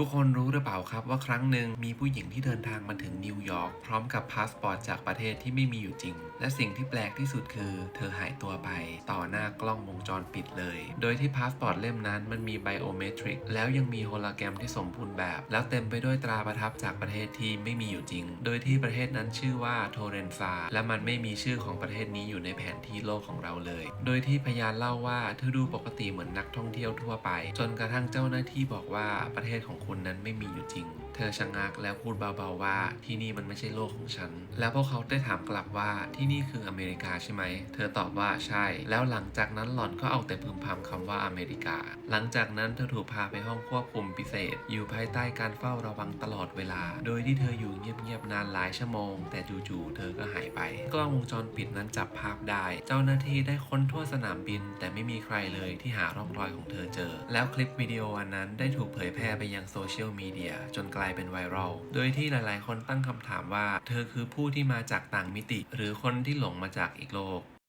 ทุกคนรู้หรือเปล่าครับว่าครั้งหนึ่งมีผู้หญิงที่เดินทางมาถึงนิวยอร์กพร้อมกับพาสปอร์ตจากประเทศที่ไม่มีอยู่จริง และสิ่งที่แปลกที่สุดคือ เธอหายตัวไปต่อหน้ากล้องวงจรปิดเลย โดยที่พาสปอร์ตเล่มนั้นมันมีไบโอเมตริกแล้วยังมีโฮโลแกรมที่สมบูรณ์แบบ แล้วเต็มไปด้วยตราประทับจากประเทศที่ไม่มีอยู่จริง โดยที่ประเทศนั้นชื่อว่าโทเรนซาและมันไม่มีชื่อของประเทศนี้อยู่ในแผนที่โลกของเราเลย โดยที่พยานเล่าว่าเธอดูปกติเหมือนนักท่องเที่ยวทั่วไป จนกระทั่งเจ้าหน้าที่บอกว่าประเทศของคุณนั้นไม่มีอยู่จริง เธอชะงักแล้วพูดเบาๆว่าที่นี่มันไม่ใช่โลกของฉัน แล้วพวกเขาได้ถามกลับว่าที่นี่คืออเมริกาใช่ไหม เธอตอบว่าใช่ แล้วหลังจากนั้นหล่อนก็เอาแต่พึมพำคำว่าอเมริกา หลังจากนั้นเธอถูกพาไปห้องควบคุมพิเศษ อยู่ภายใต้การเฝ้าระวังตลอดเวลา โดยที่เธออยู่เงียบๆนานหลายชั่วโมง แต่จู่ๆเธอก็หายไป กล้องวงจรปิดนั้นจับภาพได้ เจ้าหน้าที่ได้ค้นทั่วสนามบิน แต่ไม่มีใครเลยที่หาร่องรอยของเธอเจอ แล้วคลิปวิดีโออันนั้นได้ถูกเผยแพร่ไปยังโซเชียลมีเดียจนกลายเป็นไวรัล โดยที่หลายๆ คนตั้งคำถามว่า เธอคือผู้ที่มาจากต่างมิติ หรือคนที่หลงมาจากอีกโลก